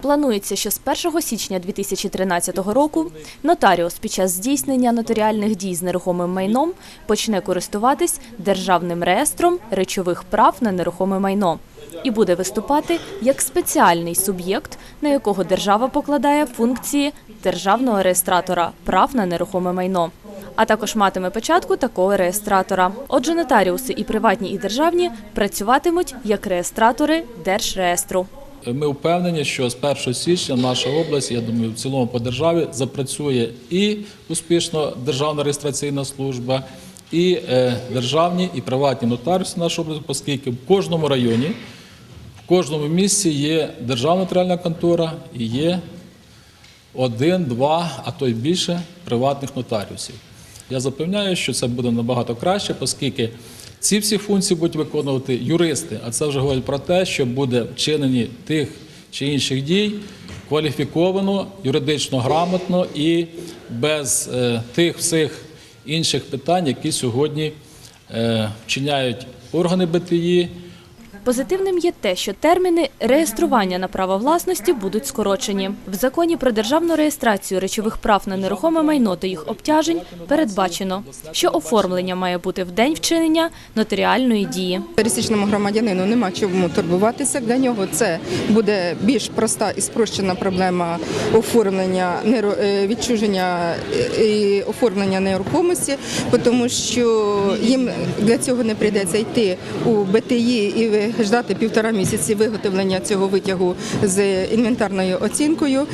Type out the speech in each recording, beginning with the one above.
Планується, що з 1 січня 2013 року нотаріус під час здійснення нотаріальних дій з нерухомим майном почне користуватись державним реєстром речових прав на нерухоме майно і буде виступати як спеціальний суб'єкт, на якого держава покладає функції державного реєстратора прав на нерухоме майно. А також матиме печатку такого реєстратора. Отже, нотаріуси і приватні, і державні працюватимуть як реєстратори держреєстру. Ми впевнені, що з 1 січня наша область, я думаю, в цілому по державі запрацює і успішно Державна реєстраційна служба, і е, державні і приватні нотаріуси нашої області, оскільки в кожному районі, в кожному місці є державна нотаріальна контора і є один, два, а то й більше приватних нотаріусів. Я запевняю, що це буде набагато краще, оскільки ці всі функції будуть виконувати юристи, а це вже говорить про те, що буде вчинені тих чи інших дій кваліфіковано, юридично грамотно і без е, тих всіх інших питань, які сьогодні е, вчиняють органи БТІ. Позитивним є те, що терміни реєстрування на право власності будуть скорочені. В законі про державну реєстрацію речових прав на нерухоме майно та їх обтяжень передбачено, що оформлення має бути в день вчинення нотаріальної дії. Пересічному громадянину нема чому турбуватися. Для нього це буде більш проста і спрощена проблема оформлення е, відчуження е, і оформлення нерухомості, тому що їм для цього не прийдеться йти у БТІ і ждати півтора місяці виготовлення цього витягу з інвентарною оцінкою.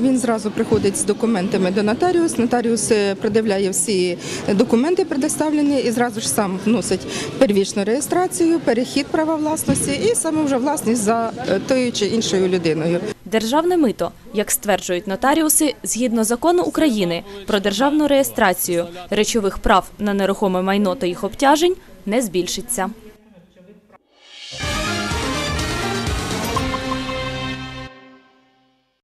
Він зразу приходить з документами до нотаріус. Нотаріус е, продивляє всі документи предоставлені і зразу ж сам вносить первічну реєстрацію, перехід права власності і саме вже власність за е, тою чи іншою людиною. Державне мито, як стверджують нотаріуси, згідно закону України про державну реєстрацію речових прав на нерухоме майно та їх обтяжень, не збільшиться.